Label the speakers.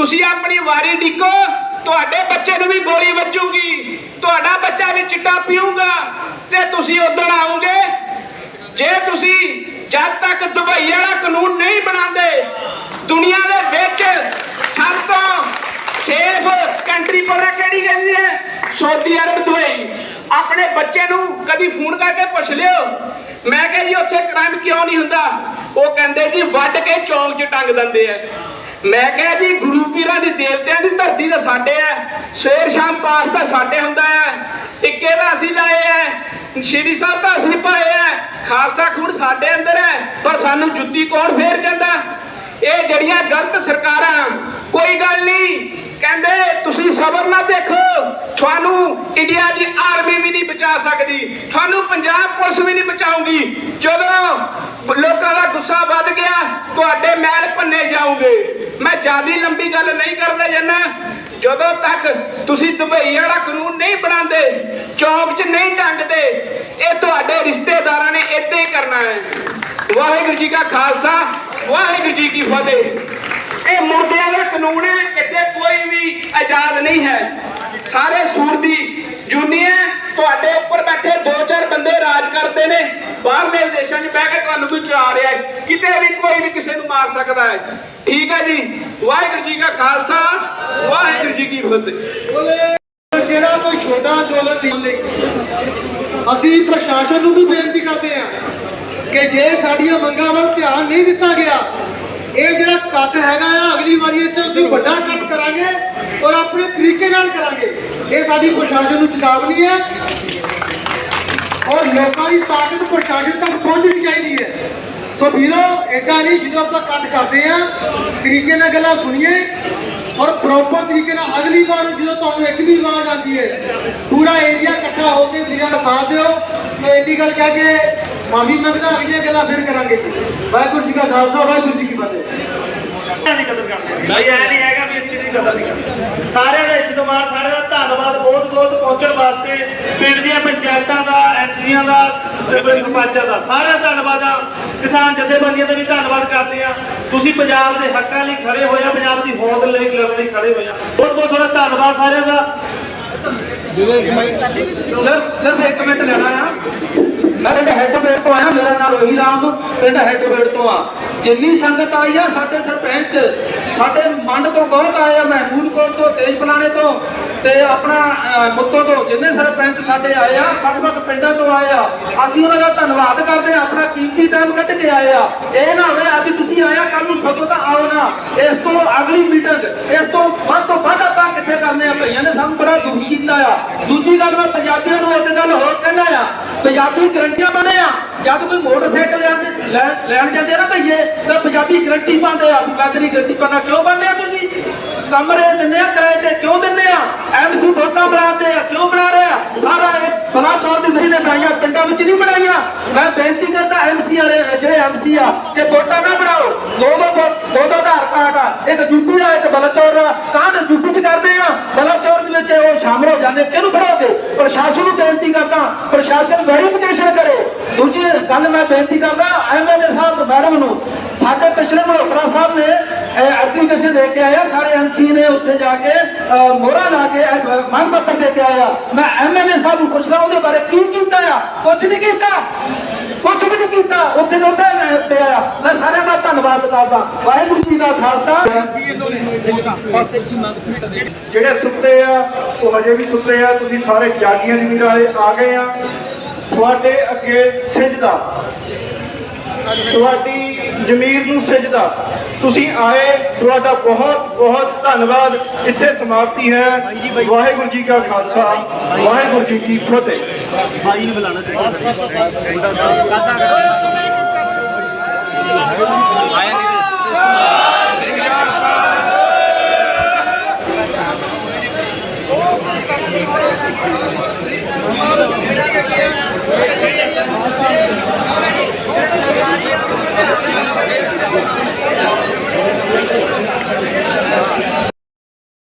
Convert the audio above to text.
Speaker 1: ਤੁਸੀਂ ਆਪਣੀ ਵਾਰੀ ਡਿੱਕੋ ਤੁਹਾਡੇ ਬੱਚੇ ਨੂੰ ਵੀ ਗੋਲੀ ਵੱਜੂਗੀ। ਤੁਹਾਡਾ ਬੱਚਾ ਵੀ ਚਿੱਟਾ ਪੀਊਗਾ ਤੇ ਤੁਸੀਂ ਉਦੋਂ ਆਓਗੇ। ਜੇ ਤੁਸੀਂ ਜਦ ਤੱਕ ਦੁਬਈ ਵਾਲਾ ਕਾਨੂੰਨ ਨਹੀਂ ਬਣਾਉਂਦੇ, ਦੁਨੀਆ ਦੇ ਵਿੱਚ ਸਭ ਤੋਂ ਸੇਫ ਕੰਟਰੀ ਪਤਾ ਕਿਹੜੀ ਕਹਿੰਦੀ ਹੈ? Saudi Arab Dubai. ਆਪਣੇ ਬੱਚੇ ਨੂੰ ਕਦੀ ਫੋਨ ਕਰਕੇ ਪੁੱਛ ਲਿਓ। ਮੈਂ ਕਿਹਾ ਜੀ, ਉੱਥੇ ਕ੍ਰਾਈਮ ਕਿਉਂ ਨਹੀਂ ਹੁੰਦਾ? ਉਹ ਕਹਿੰਦੇ ਜੀ, ਵੱਢ ਕੇ ਚੌਂਕ 'ਚ ਟੰਗ ਦਿੰਦੇ ਆ। ਮੈਂ ਕਿਹਾ ਜੀ, ਗੁਰੂ ਪੀਰਾਂ ਦੀ ਦੇਵਤਿਆਂ ਦੀ ਧਰਤੀ ਤਾਂ ਸਾਡੇ ਐ ਸਵੇਰ ਸ਼ਾਮ ਪਾਠ ਤਾਂ ਸਾਡੇ ਹੁੰਦਾ ਹੈ ਇੱਕੇ ਦਾ ਅਸੀਂ ਲਾਏ ਐ ਸ਼੍ਰੀ ਸਾਹਿਬ ਦਾ ਅਸੀਂ ਪਾਏ ਐ ਖਾਲਸਾ ਖੂਨ ਸਾਡੇ ਅੰਦਰ ਹੈ ਪਰ ਸਾਨੂੰ ਜੁੱਤੀ ਕੌਣ ਫੇਰ ਜਾਂਦਾ ਇਹ ਜਿਹੜੀਆਂ ਗਲਤ ਸਰਕਾਰਾਂ, ਕੋਈ ਗੱਲ ਨਹੀਂ। ਕਹਿੰਦੇ, ਤੁਸੀਂ ਸਬਰ ਨਾ ਦੇਖੋ। ਤੁਹਾਨੂੰ ਇੰਡੀਆ ਦੀ ਆਰਮੀ ਵੀ ਨਹੀਂ ਬਚਾ ਸਕਦੀ। ਤੁਹਾਨੂੰ ਪੰਜਾਬ ਪੁਲਿਸ ਵੀ ਨਹੀਂ ਬਚਾਊਗੀ। ਜਦੋਂ ਲੋਕਾਂ ਦਾ ਗੁੱਸਾ ਵੱਧ ਗਿਆ, ਤੁਹਾਡੇ ਮੈਂ ਜਾਓਗੇ। ਮੈਂ ਜਿਆਦੀ ਲੰਬੀ ਗੱਲ ਨਹੀਂ ਕਰਦਾ ਜੰਨਾ। ਜਦੋਂ ਤੱਕ ਤੁਸੀਂ ਦੁਬਈ ਵਾਲਾ ਕਾਨੂੰਨ ਨਹੀਂ ਬਣਾਉਂਦੇ, ਚੌਕ 'ਚ ਨਹੀਂ ਟੰਗਦੇ, ਇਹ ਤੁਹਾਡੇ ਰਿਸ਼ਤੇਦਾਰਾਂ ਨੇ ਏਦਾਂ ਹੀ ਕਰਨਾ ਹੈ। ਵਾਹਿਗੁਰੂ ਜੀ ਕਾ ਖਾਲਸਾ, ਵਾਹਿਗੁਰੂ ਜੀ ਕੀ ਫਤਿਹ। ਇਹ ਮੁਰਦਿਆਂ ਦਾ ਕਾਨੂੰਨ ਹੈ, ਇੱਥੇ ਕੋਈ ਵੀ ਆਜ਼ਾਦ ਨਹੀਂ ਹੈ। ਸਾਰੇ ਸੂਰ ਦੀ ਜੁਨੀਏ ਤੁਹਾਡੇ ਉੱਪਰ ਬੈਠੇ ਦੋ ਚਾਰ ਬੰਦੇ ਰਾਜ ਕਰਦੇ ਨੇ। ਬਾਹਰਲੇ ਦੇਸ਼ਾਂ 'ਚ ਬਹਿ ਕੇ ਤੁਹਾਨੂੰ ਵੀ ਕਿਤੇ ਵੀ ਕੋਈ ਵੀ ਕਿਸੇ ਨੂੰ ਮਾਰ ਸਕਦਾ ਹੈ। ਠੀਕ ਹੈ ਜੀ। ਵਾਹਿਗੁਰੂ ਜੀ ਕਾ ਖਾਲਸਾ। ਵਾਹਿਗੁਰੂ ਜੀ ਕੀ ਫਤਿਹ।
Speaker 2: ਜਿਹੜਾ ਕੋਈ ਛੋਟਾ ਅੰਦੋਲਨ ਨਹੀਂ ਅਸੀਂ ਪ੍ਰਸ਼ਾਸਨ ਨੂੰ ਵੀ ਬੇਨਤੀ ਕਰਦੇ ਹਾਂ ਕਿ ਜੇ ਸਾਡੀਆਂ ਮੰਗਾਂ ਵੱਲ ਧਿਆਨ ਨਹੀਂ ਦਿੱਤਾ ਗਿਆ, ਇਹ ਜਿਹੜਾ ਕੱਟ ਹੈਗਾ ਆ, ਅਗਲੀ ਵਾਰੀ ਇਸ ਤੋਂ ਵੱਡਾ ਕੱਟ ਕਰਾਂਗੇ ਔਰ ਆਪਣੇ ਤਰੀਕੇ ਨਾਲ ਕਰਾਂਗੇ। ਇਹ ਸਾਡੀ ਪ੍ਰਸ਼ਾਸਨ ਨੂੰ ਚੇਤਾਵਨੀ ਹੈ ਔਰ ਲੋਕਾਂ ਦੀ ਤਾਕਤ ਪ੍ਰਸ਼ਾਸਨ ਤੱਕ ਪਹੁੰਚਣੀ ਚਾਹੀਦੀ ਹੈ। ਸੋ ਵੀਰੋ, ਏਦਾਂ ਨਹੀਂ, ਜਦੋਂ ਆਪਾਂ ਕੱਟ ਕਰਦੇ ਆ ਤਰੀਕੇ ਨਾਲ ਗੱਲਾਂ ਸੁਣੀਏ ਔਰ ਪ੍ਰੋਪਰ ਤਰੀਕੇ ਨਾਲ ਅਗਲੀ ਵਾਰ ਜਦੋਂ ਤੁਹਾਨੂੰ ਇੱਕ ਵੀ ਆਵਾਜ਼ ਆਉਂਦੀ ਹੈ, ਪੂਰਾ ਏਰੀਆ ਇਕੱਠਾ ਹੋ ਕੇ ਵੀਰਾਂ ਦਾ ਸਾਥ ਦਿਓ। ਤੇ ਇੰਨੀ ਗੱਲ ਕਹਿ ਕੇ ਮਾਫੀ ਮੰਗਦਾ, ਅਗਲੀਆਂ ਗੱਲਾਂ ਫਿਰ ਕਰਾਂਗੇ। ਵਾਹਿਗੁਰੂ ਜੀ ਕਾ ਖਾਲਸਾ, ਵਾਹਿਗੁਰੂ ਜੀ ਕੀ ਫਤਿਹ।
Speaker 3: ਨਹੀਂ ਐ ਨਹੀਂ ਹੈਗਾ ਵੀ ਇੱਥੇ ਦੀ ਕਦਰ ਨਹੀਂ ਸਾਰਿਆਂ ਦਾ ਇੱਜ਼ਤ ਮਾਨ ਸਾਰਿਆਂ ਦਾ ਧੰਨਵਾਦ ਬਹੁਤ ਬਹੁਤ ਪਹੁੰਚਣ ਵਾਸਤੇ ਪਿੰਡ ਦੀਆਂ ਪੰਚਾਇਤਾਂ ਦਾ ਐਮਸੀਆਂ ਦਾ ਤੇ ਸਰਪੰਚਾਂ ਦਾ। ਸਾਰਿਆਂ ਦਾ ਧੰਨਵਾਦ ਆ। ਕਿਸਾਨ ਜਥੇਬੰਦੀਆਂ ਦਾ ਵੀ ਧੰਨਵਾਦ ਕਰਦੇ ਆ। ਤੁਸੀਂ ਪੰਜਾਬ ਦੇ ਹੱਕਾਂ ਲਈ ਖੜੇ ਹੋਏ ਆ, ਪੰਜਾਬ ਦੀ ਹੋਂਦ ਲਈ, ਲੜਨ ਲਈ ਖੜੇ ਹੋਏ ਆ। ਬਹੁਤ ਬਹੁਤ ਤੁਹਾਡਾ ਧੰਨਵਾਦ ਸਾਰਿਆਂ ਦਾ। ਸਰ ਸਿਰਫ ਇੱਕ ਮਿੰਟ ਲੈਣਾ ਆ। ਮੈਂ ਪਿੰਡ ਹੈਡਵੇਟ ਤੋਂ ਆਇਆ, ਮੇਰਾ ਨਾਮ ਰੋਹੀ ਰਾਮ, ਪਿੰਡ ਹੈਡਵੇਟ ਤੋਂ ਆ। ਜਿੰਨੀ ਸੰਗਤ ਆਈ ਆ, ਸਾਡੇ ਸਰਪੰਚ, ਸਾਡੇ ਮੰਡ ਤੋਂ ਬਹੁਤ ਆਏ ਆ ਮਹਿਮੂਦ ਕੋਲ ਤੋਂ, ਤੇਜ ਪਲਾਣੇ ਤੋਂ ਤੇ ਆਪਣਾ ਅਹ, ਮੁੱਤੋ ਤੋਂ ਜਿੰਨੇ ਸਰਪੰਚ ਸਾਡੇ ਆਏ ਆ ਵੱਖ-ਵੱਖ ਪਿੰਡਾਂ ਤੋਂ ਆਏ ਆ ਅਸੀਂ ਉਹਨਾਂ ਦਾ ਧੰਨਵਾਦ ਕਰਦੇ ਆ ਆਪਣਾ ਕੀਮਤੀ ਟਾਈਮ ਕੱਢ ਕੇ ਆਏ ਆ। ਇਹ ਨਾ ਹੋਵੇ ਅੱਜ ਤੁਸੀਂ ਆਇਆ ਕੱਲ ਨੂੰ ਸਗੋਂ ਤਾਂ ਆਓ ਨਾ। ਇਸ ਤੋਂ ਅਗਲੀ ਮੀਟਿੰਗ ਇਸ ਤੋਂ ਵੱਧ ਤੋਂ ਵੱਧ ਆਪਾਂ ਕਿੱਥੇ ਕਰਨੇ ਆ? ਭਈਆਂ ਨੇ ਸਾਨੂੰ ਬੜਾ ਦੁਖੀ ਕੀਤਾ ਆ। ਦੂਜੀ ਗੱਲ ਮੈਂ ਪੰਜਾਬੀਆਂ ਨੂੰ ਇੱਕ ਗੱਲ ਹੋਰ ਕਹਿਣਾ ਆ ਪੰਜਾਬੀ ਗਰੰਟੀਆਂ ਬਣੇ ਆ। ਜਦ ਕੋਈ ਮੋਟਰਸਾਈਕਲ ਲੈਣ ਜਾਂਦੇ ਆ ਨਾ ਭਈਏ ਤਾਂ ਪੰਜਾਬੀ ਗਰੰਟੀ ਪਾਉਂਦੇ ਆ। ਕਾਦਰੀ ਗਰੰਟੀ ਪਾਣਾ ਕਿਉਂ ਪਾਉਂਦੇ ਆ ਤੁਸੀਂ? ਕਮਰੇ ਦਿੰਦੇ ਆ, ਕਿਰਾਏ ਤੇ ਕਿਉਂ ਦਿੰਦੇ ਆ? ਐਮਸੀ ਵੋਟਾਂ ਬਣਾਉਂਦੇ ਆ, ਕਿਉਂ ਬਣਾ ਰਹੇ ਆ? ਸਾਰਾ ਇਹ ਬਲਾ ਦੀ ਨਹੀਂ ਨੇ ਪਿੰਡਾਂ ਵਿੱਚ ਨਹੀਂ ਬਣਾਈਆਂ। ਮੈਂ ਬੇਨਤੀ ਕਰਦਾ ਐਮਸੀ ਵਾਲੇ ਜਿਹੜੇ ਐਮਸੀ ਆ, ਕਿ ਵੋਟਾਂ ਨਾ ਬਣਾਓ। ਦੋ ਦੋ ਦੋ ਦੋ ਆਧਾਰ ਕਾਰਡ ਆ। ਇੱਕ ਯੂਪੀ ਦਾ ਇੱਕ ਬਲਾਚੌਰ ਦਾ। ਤਾਂ ਯੂਪੀ ਚ ਕਰਦੇ ਆ। ਬਲਾਚੌਰ ਦੇ ਵਿੱਚ ਉਹ ਸ਼ਾਮਲ ਹੋ ਜਾਂਦੇ, ਕਿਹਨੂੰ ਖੜਾਓਗੇ ਪ੍ਰਸ਼ਾਸਨ ਨੂੰ ਬੇਨਤੀ ਕਰਦਾ, ਪ੍ਰਸ਼ਾਸਨ ਵੈਰੀਫਿਕੇਸ਼ਨ ਕਰੇ। ਦੂਜੀ ਗੱਲ ਮੈਂ ਬੇਨਤੀ ਕਰਦਾ ਐਮਐਲਏ ਸਾਹਿਬ, ਮੈਡਮ ਨੂੰ, ਸਾਡੇ ਪਿਛਲੇ ਮਲੋਤਰਾ ਐਪਲੀਕੇਸ਼ਨ ਦੇ ਕੇ ਆਇਆ, ਸਾਰੇ ਐਮਸੀ ਨੇ ਉੱਥੇ ਜਾ ਕੇ ਮੋਹਰਾ ਲਾ ਕੇ ਮੰਗ ਪੱਤਰ ਦੇ ਕੇ ਆਇਆ। ਮੈਂ ਐਮਐਲਏ ਸਾਹਿਬ ਨੂੰ ਪੁੱਛਦਾ, ਉਹਦੇ ਬਾਰੇ ਕੀ ਕੀਤਾ ਆ? ਕੁਛ ਨਹੀਂ ਕੀਤਾ। ਕੁਛ ਵੀ ਨਹੀਂ ਕੀਤਾ। ਉੱਥੇ ਤੋਂ ਉੱਥੇ ਮੈਂ ਉੱਤੇ ਆਇਆ। ਮੈਂ ਸਾਰਿਆਂ ਦਾ ਧੰਨਵਾਦ ਕਰਦਾ। ਵਾਹਿਗੁਰੂ ਜੀ ਦਾ ਖਾਲਸਾ।
Speaker 2: ਜਿਹੜੇ ਸੁੱਤੇ ਆ, ਉਹ ਹਜੇ ਵੀ ਸੁੱਤੇ ਆ। ਤੁਸੀਂ ਸਾਰੇ ਜਾਗੀਆਂ ਜ਼ਮੀਰ ਵਾਲੇ ਆ ਗਏ ਆ। ਤੁਹਾਡੇ ਅੱਗੇ ਸਿਜਦਾ ਤੁਹਾਡੀ ਜ਼ਮੀਰ ਨੂੰ ਸਜਦਾ। ਤੁਸੀਂ ਆਏ ਤੁਹਾਡਾ ਬਹੁਤ ਬਹੁਤ ਧੰਨਵਾਦ। ਇੱਥੇ ਸਮਾਪਤੀ ਹੈ। ਵਾਹਿਗੁਰੂ ਜੀ ਕਾ ਖਾਲਸਾ ਵਾਹਿਗੁਰੂ ਜੀ ਕੀ ਫਤਿਹ। ਭਾਈ ਨੂੰ ਬੁਲਾਣਾ ਚਾਹੀਦਾ ਆਇਆ ਨਹੀਂ।